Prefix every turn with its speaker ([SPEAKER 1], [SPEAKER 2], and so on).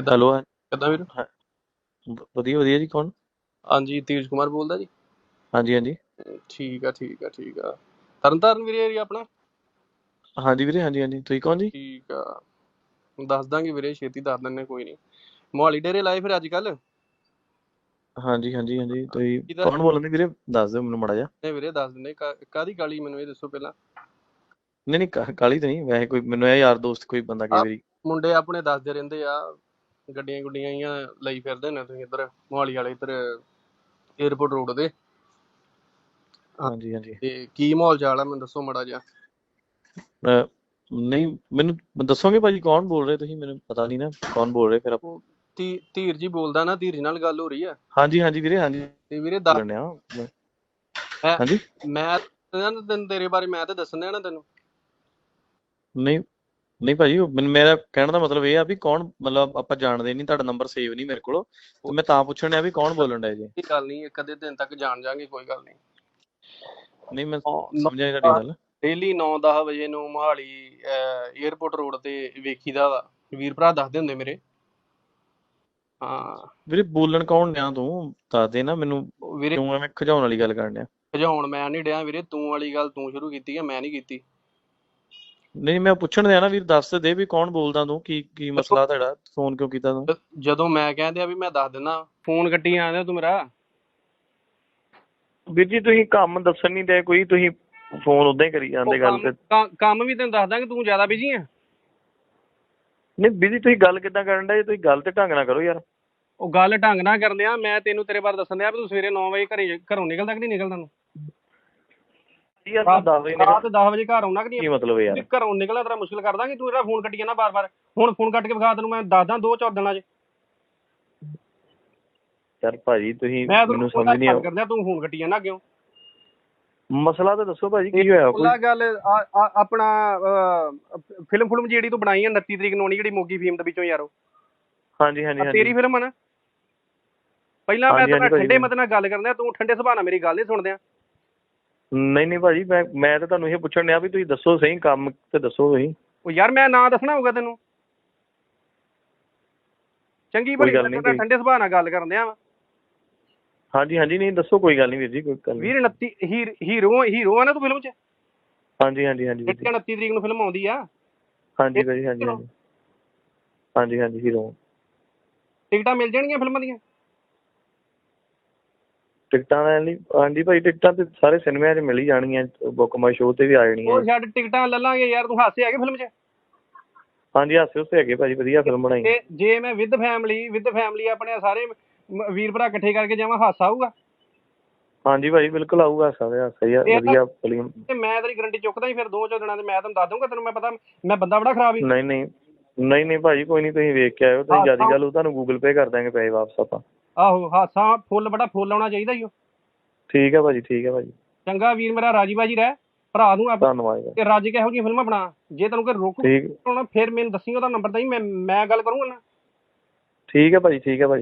[SPEAKER 1] ਕਿੱਦਾਂ?
[SPEAKER 2] ਹੈਲੋ
[SPEAKER 1] ਕਿੱਦਾਂ ਵੀਰ?
[SPEAKER 2] ਵਧੀਆ ਵਧੀਆ ਜੀ ਕੌਣ?
[SPEAKER 1] ਹਾਂਜੀ ਤੀਰਜ ਕੁਮਾਰ ਬੋਲਦਾ ਜੀ।
[SPEAKER 2] ਹਾਂਜੀ ਹਾਂਜੀ।
[SPEAKER 1] ਠੀਕ ਆ ਠੀਕ ਆ ਠੀਕ ਆ। ਤਰਨਤਾਰਨ ਵੀਰੇ ਏਰੀਆ ਆਪਣਾ?
[SPEAKER 2] ਹਾਂਜੀ ਵੀਰੇ ਹਾਂਜੀ ਹਾਂਜੀ। ਤੁਸੀਂ ਕੌਣ ਜੀ?
[SPEAKER 1] ਠੀਕ ਆ। ਦੱਸ ਦਾਂਗੇ ਵੀਰੇ ਛੇਤੀ ਦੱਸ ਦਿੰਨੇ ਕੋਈ ਨਹੀਂ ਮੋਹਾਲੀ ਡੇਰੇ ਲਾਏ ਫਿਰ ਅੱਜ ਕੱਲ
[SPEAKER 2] ਹਾਂਜੀ ਹਾਂਜੀ। ਹਾਂਜੀ ਤੁਸੀਂ
[SPEAKER 1] ਕਿਹਦਾ?
[SPEAKER 2] ਕੌਣ ਬੋਲਦੇ ਵੀਰੇ? ਦੱਸ ਦਿਓ ਮੈਨੂੰ ਮਾੜਾ ਜਿਹਾ।
[SPEAKER 1] ਨੇ ਵੀਰੇ ਦੱਸ ਦਿੰਨੇ ਕਾ- ਕਾਹਦੀ ਕਾਲੀ ਮੈਨੂੰ ਇਹ ਦੱਸੋ ਪਹਿਲਾਂ।
[SPEAKER 2] ਨਹੀਂ ਨਹੀਂ ਕਾ- ਕਾਹਲੀ ਤਾਂ ਨਹੀਂ। ਵੈਸੇ ਕੋਈ ਮੈਨੂੰ ਇਹ ਯਾਰ ਦੋਸਤ ਕੋਈ ਬੰਦਾ ਕਈ ਵਾਰੀ
[SPEAKER 1] ਮੁੰਡੇ ਆਪਣੇ ਦੱਸਦੇ ਰਹਿੰਦੇ ਆ। ਗੱਡੀਆਂ ਗੁੱਡੀਆਂ ਹੀ ਲਈ ਫਿਰਦੇ ਨੇ ਤੁਸੀਂ ਇੱਧਰ ਮੋਹਾਲੀ ਵਾਲੇ ਇੱਧਰ 에어ਪੋਰਟ ਰੋਡ
[SPEAKER 2] ਹਾਂਜੀ ਹਾਂਜੀ।
[SPEAKER 1] ਤੇ ਕੀ ਮਾਹੌਲ ਚਾਲ ਆ? ਮੈਨੂੰ ਦੱਸੋ ਮੜਾ ਜਿਹਾ।
[SPEAKER 2] ਨਹੀਂ ਮੈਨੂੰ ਦੱਸੋਗੇ ਭਾਜੀ ਕੌਣ ਬੋਲ ਰਹੇ? ਤੁਸੀਂ ਮੈਨੂੰ ਪਤਾ ਨਹੀਂ ਨਾ ਕੌਣ ਬੋਲ ਰਹੇ ਫਿਰ ਆਪ
[SPEAKER 1] ਤੀ ਧੀਰ ਜੀ ਬੋਲਦਾ ਨਾ ਧੀਰਜ ਨਾਲ ਗੱਲ ਹੋ ਰਹੀ ਆ।
[SPEAKER 2] ਹਾਂਜੀ ਹਾਂਜੀ ਵੀਰੇ ਹਾਂਜੀ।
[SPEAKER 1] ਤੇ ਵੀਰੇ ਦੱਸ
[SPEAKER 2] ਹਾਂਜੀ।
[SPEAKER 1] ਮੈਂ ਤੈਨੂੰ ਤੇਰੇ ਬਾਰੇ ਮੈਂ ਤੇ ਦੱਸਣ ਨਾ ਤੈਨੂੰ।
[SPEAKER 2] ਨਹੀਂ ਨਹੀਂ ਭਾਜੀ ਮੇਰਾ ਕਹਿਣ ਦਾ ਮਤਲਬ ਇਹ ਆ ਵੀ ਕੌਣ ਮਤਲਬ ਆਪਾਂ ਜਾਣਦੇ ਨਹੀਂ ਤੁਹਾਡਾ ਨੰਬਰ ਸੇਵ ਨਹੀਂ ਮੇਰੇ ਕੋਲ ਤੇ ਮੈਂ ਤਾਂ ਪੁੱਛਣ ਡਿਆ ਵੀ ਕੌਣ ਬੋਲਣ ਡਿਆ ਜੀ।
[SPEAKER 1] ਇਹ ਗੱਲ ਨਹੀਂ ਇੱਕ ਅੱਧੇ ਦਿਨ ਤੱਕ ਜਾਣ ਜਾਾਂਗੇ ਕੋਈ ਗੱਲ ਨਹੀਂ।
[SPEAKER 2] ਨਹੀਂ ਮੈਂ ਸਮਝਿਆ ਨਹੀਂ ਤੁਹਾਡੀ ਗੱਲ।
[SPEAKER 1] ਡੇਲੀ 9-10 ਵਜੇ ਨੂੰ ਮੋਹਾਲੀ 에어ਪੋਰਟ ਰੋਡ ਤੇ ਵੇਖੀਦਾ ਵੀਰ ਭਰਾ ਦੱਸਦੇ ਹੁੰਦੇ ਮੇਰੇ। ਹਾਂ।
[SPEAKER 2] ਵੀਰੇ ਬੋਲਣ ਕੌਣ ਡਿਆ ਤੂੰ? ਦੱਸ ਦੇ ਨਾ ਮੈਨੂੰ
[SPEAKER 1] ਵੀਰੇ
[SPEAKER 2] ਕਿਉਂ ਐਵੇਂ ਖਿਜਾਉਣ ਵਾਲੀ ਗੱਲ ਕਰਨ ਡਿਆ।
[SPEAKER 1] ਭਜਾਉਣ ਮੈਂ ਨਹੀਂ ਡਿਆ ਵੀਰੇ ਤੂੰ ਵਾਲੀ ਗੱਲ ਤੂੰ ਸ਼ੁਰੂ ਕੀਤੀ ਆ ਮੈਂ ਨਹੀਂ ਕੀਤੀ।
[SPEAKER 2] ਨਹੀਂ ਮੈਂ ਪੁੱਛਣ ਦਿਆ ਨਾ ਵੀਰ ਦੱਸ ਦੇ ਵੀ ਕੌਣ ਬੋਲਦਾ ਤੂੰ ਕੀ ਕੀ ਮਸਲਾ ਤੁਹਾਡਾ ਫੋਨ ਕਿਉਂ ਕੀਤਾ ਤੂੰ?
[SPEAKER 1] ਜਦੋਂ ਮੈਂ ਕਹਿੰਦੇ ਆ ਵੀ ਮੈਂ ਦੱਸ ਦਿੰਦਾ ਫੋਨ ਕੱਟੀ ਆਂਦਾ ਤੂੰ ਮੇਰਾ?
[SPEAKER 2] ਵੀਰ ਜੀ ਤੁਸੀਂ ਕੰਮ ਦੱਸਣ ਨਹੀਂ ਦੇ ਕੋਈ ਤੁਸੀਂ ਫੋਨ ਉਦਾਂ ਹੀ ਕਰੀ ਜਾਂਦੇ ਗੱਲ ਤੇ।
[SPEAKER 1] ਕੰਮ- ਵੀ ਤੈਨੂੰ ਦੱਸ ਦਾਂਗੇ ਤੂੰ ਜ਼ਿਆਦਾ ਬਿਜ਼ੀ ਆ।
[SPEAKER 2] ਨਹੀਂ ਵੀਰ ਜੀ ਤੁਸੀਂ ਗੱਲ ਕਿੱਦਾਂ ਕਰਨ ਡਏ ਤੁਸੀਂ ਗੱਲ ਤੇ ਢੰਗ ਨਾਲ ਕਰੋ ਯਾਰ।
[SPEAKER 1] ਉਹ ਗੱਲ ਢੰਗ ਨਾਲ ਕਰਦੇ ਆ ਮੈਂ ਤੈਨੂੰ ਤੇਰੇ ਬਾਰੇ ਦੱਸਣ ਦਿਆ ਵੀ ਤੂੰ ਸਵੇਰੇ 9 ਵਜੇ ਘਰੇ ਘਰੋਂ ਨਿਕਲਦਾ ਕਿ ਨਹੀਂ ਨਿਕਲਦਾ ਤੂੰ?
[SPEAKER 2] ਕੀ ਯਾਰ ਤੂੰ ਦੱਸ ਦੇ
[SPEAKER 1] ਰਾਤ 10 ਵਜੇ ਘਰ ਆਉਣਾ ਕਿ ਨਹੀਂ?
[SPEAKER 2] ਕੀ ਮਤਲਬ ਹੈ ਯਾਰ?
[SPEAKER 1] ਘਰੋਂ ਨਿਕਲਣਾ ਤੇਰਾ ਮੁਸ਼ਕਿਲ ਕਰਦਾ ਕਿ ਤੂੰ ਜਿਹੜਾ ਫੋਨ ਕੱਟੀ ਜਾਂਦਾ ਬਾਰ-ਬਾਰ? ਹੁਣ ਫੋਨ ਕੱਟ ਕੇ ਵਿਖਾ ਤੈਨੂੰ ਮੈਂ ਦੱਸਦਾ ਦੋ ਚਾਰ ਦਿਨਾਂ 'ਚ।
[SPEAKER 2] ਯਾਰ ਭਾਜੀ ਤੁਸੀਂ
[SPEAKER 1] ਮੈਂ
[SPEAKER 2] ਮੈਨੂੰ
[SPEAKER 1] ਤੈਨੂੰ
[SPEAKER 2] ਸਮਝ ਨਹੀਂ ਆ
[SPEAKER 1] ਕਰਦਾ ਤੂੰ ਫੋਨ ਕੱਟੀ ਜਾਂਦਾ ਕਿਉਂ?
[SPEAKER 2] ਮਸਲਾ ਤਾਂ ਦੱਸੋ ਭਾਜੀ ਕੀ ਹੋਇਆ? ਕੋਈ
[SPEAKER 1] ਉਹਲਾ ਗੱਲ ਆ- ਆ- ਆਪਣਾ ਫਿਲਮ ਫਿਲਮ ਜਿਹੜੀ ਤੂੰ ਬਣਾਈ ਆ 29 ਤਰੀਕ ਨੂੰ ਆਉਣੀ ਜਿਹੜੀ ਮੋਗੀ ਫੀਮ ਦੇ ਵਿੱਚੋਂ ਯਾਰੋ
[SPEAKER 2] ਹਾਂਜੀ ਹਾਂਜੀ
[SPEAKER 1] ਆ
[SPEAKER 2] ਹਾਂਜੀ।
[SPEAKER 1] ਤੇਰੀ ਫਿਲਮ ਆ ਨਾ। ਪਹਿਲਾਂ ਮੈਂ
[SPEAKER 2] ਹਾਂਜੀ,
[SPEAKER 1] ਤੇਰੇ ਨਾਲ
[SPEAKER 2] ਹਾਂਜੀ ਭਾਜੀ।
[SPEAKER 1] ਠੰਡੇ ਮਤ ਨਾਲ ਗੱਲ ਕਰਦਾ ਤੂੰ ਠੰਡੇ ਸੁਭਾਅ ਨਾਲ ਮੇਰੀ ਗੱਲ ਨਹੀਂ ਸੁਣਦਿਆ।
[SPEAKER 2] ਨਹੀਂ ਨਹੀਂ ਭਾਜੀ ਮੈਂ ਮੈਂ ਤਾਂ ਤੁਹਾਨੂੰ ਇਹ ਪੁੱਛਣ ਡਿਆ ਵੀ ਤੁਸੀਂ ਦੱਸੋ ਸਹੀ ਕੰਮ ਤੇ ਦੱਸੋ ਤੁਸੀਂ।
[SPEAKER 1] ਉਹ ਯਾਰ ਮੈਂ ਨਾਂ ਦੱਸਣਾ ਹੋਊਗਾ ਤੈਨੂੰ। ਚੰਗੀ
[SPEAKER 2] ਕੋਈ
[SPEAKER 1] ਭਲੀ
[SPEAKER 2] ਗੱਲ
[SPEAKER 1] ਮੈਂ
[SPEAKER 2] ਨਹੀਂ,
[SPEAKER 1] ਨਾਲ
[SPEAKER 2] ਕੋਈ-
[SPEAKER 1] ਠੰਡੇ ਸੁਭਾਅ ਨਾਲ ਗੱਲ ਕਰਨ ਦਿਆ ਵਾ।
[SPEAKER 2] ਹਾਂਜੀ ਹਾਂਜੀ ਨਹੀਂ ਦੱਸੋ ਕੋਈ ਗੱਲ ਨਹੀਂ ਵੀਰ ਜੀ ਕੋਈ ਗੱਲ ਨਹੀਂ।
[SPEAKER 1] ਵੀਰ 29 ਹੀਰ- ਹੀਰੋ ਹੀਰੋ ਆ ਨਾ ਤੂੰ ਫਿਲਮ 'ਚ?
[SPEAKER 2] ਹਾਂਜੀ ਹਾਂਜੀ ਹਾਂਜੀ ਵੀਰ ਜੀ।
[SPEAKER 1] ਜਿਹੜੀ 29 ਤਰੀਕ ਨੂੰ ਫਿਲਮ ਆਉਂਦੀ ਆ।
[SPEAKER 2] ਹਾਂਜੀ ਭਾਜੀ ਹਾਂਜੀ ਹਾਂਜੀ। ਹਾਂਜੀ ਹਾਂਜੀ ਹੀਰੋ।
[SPEAKER 1] ਟਿਕਟਾਂ ਮਿਲ ਜਾਣਗੀਆਂ ਫਿਲਮਾਂ ਦੀਆਂ?
[SPEAKER 2] ਟਿਕਟਾਂ ਲੈਣ ਲਈ। ਹਾਂਜੀ ਭਾਈ ਟਿਕਟਾਂ ਤੇ ਸਾਰੇ ਸਿਨੇਮਿਆਂ 'ਚ ਮਿਲ ਹੀ ਜਾਣਗੀਆਂ ਬੁੱਕ ਮਾਈ ਸ਼ੋਅ ਤੇ ਵੀ ਆ ਜਾਣੀਆਂ
[SPEAKER 1] ਉਹ ਛੱਡ ਟਿਕਟਾਂ ਲੈ ਲਾਂਗੇ ਯਾਰ ਤੂੰ ਹਾਸੇ ਹੈਗੇ ਫਿਲਮ 'ਚ?
[SPEAKER 2] ਹਾਂਜੀ ਹਾਸੇ ਉਸੇ ਹੈਗੇ ਭਾਜੀ ਵਧੀਆ ਫਿਲਮ ਬਣਾਈ।
[SPEAKER 1] ਤੇ ਜੇ ਮੈਂ ਵਿਦ ਫੈਮਿਲੀ ਵਿਦ ਫੈਮਿਲੀ ਆਪਣੇ ਸਾਰੇ ਮ- ਵੀਰ ਭਰਾ ਇਕੱਠੇ ਕਰਕੇ ਜਾਵਾਂ ਹਾਸਾ ਆਊਗਾ?
[SPEAKER 2] ਹਾਂਜੀ ਭਾਜੀ ਬਿਲਕੁਲ ਆਊਗਾ ਹਾਸਾ ਤੇ ਹਾਸਾ ਹੀ ਆ
[SPEAKER 1] ਇਹ ਤਾਂ-
[SPEAKER 2] ਵਧੀਆ ਫਿਲਮ
[SPEAKER 1] ਤੇ ਮੈਂ ਤੇਰੀ ਗਰੰਟੀ ਚੁੱਕਦਾ ਹੀ ਫਿਰ ਦੋ ਚਾਰ ਦਿਨਾਂ ਤੇ ਮੈਂ ਤੈਨੂੰ ਦੱਸ ਦੂੰਗਾ ਤੈਨੂੰ ਮੈਂ ਪਤਾ ਮੈਂ ਬੰਦਾ ਬੜਾ ਖਰਾਬ ਹੀ
[SPEAKER 2] ਨਹੀਂ ਨਹੀਂ ਨਹੀਂ ਨਹੀਂ ਭਾਜੀ ਕੋਈ ਨਹੀਂ ਤੁਸੀਂ ਵੇਖ ਕੇ ਆਇਓ ਤੁਸੀਂ
[SPEAKER 1] ਹਾਂ,
[SPEAKER 2] ਜ਼ਿਆਦਾ। ਗੱਲ ਉਹ ਤੁਹਾਨੂੰ ਗੂਗਲ ਪੇ ਕਰ ਦਾਂਗੇ ਪੈਸੇ ਵਾਪਸ ਆਪਾਂ।
[SPEAKER 1] ਆਹੋ ਹਾਸਾ ਫੁੱਲ ਬੜਾ ਫੁੱਲ ਆਉਣਾ ਚਾਹੀਦਾ ਹੀ
[SPEAKER 2] ਠੀਕ ਹੈ ਭਾਜੀ ਠੀਕ ਹੈ ਭਾਜੀ।
[SPEAKER 1] ਚੰਗਾ ਵੀਰ ਮੇਰਾ ਰਾਜੀ ਬਾਜੀ ਰਹਿ। ਭਰਾ ਨੂੰ ਆਪ-
[SPEAKER 2] ਧੰਨਵਾਦ ਜੀ।
[SPEAKER 1] ਤੇ ਰਾਜੀ ਕਿਹੋ ਜਿਹੀਆਂ ਫਿਲਮਾਂ ਬਣਾ। ਜੇ ਤੈਨੂੰ ਕੋਈ ਰੋਕ
[SPEAKER 2] ਠੀਕ।
[SPEAKER 1] ਹੋਣਾ ਫਿਰ ਮੈਨੂੰ ਦੱਸੀ ਉਹਦਾ ਨੰਬਰ ਦਈ ਮੈਂ ਮੈਂ ਗੱਲ ਕਰੂੰਗਾ ਨਾ।
[SPEAKER 2] ਠੀਕ ਹੈ ਭਾਜੀ ਠੀਕ ਹੈ ਭਾਜੀ।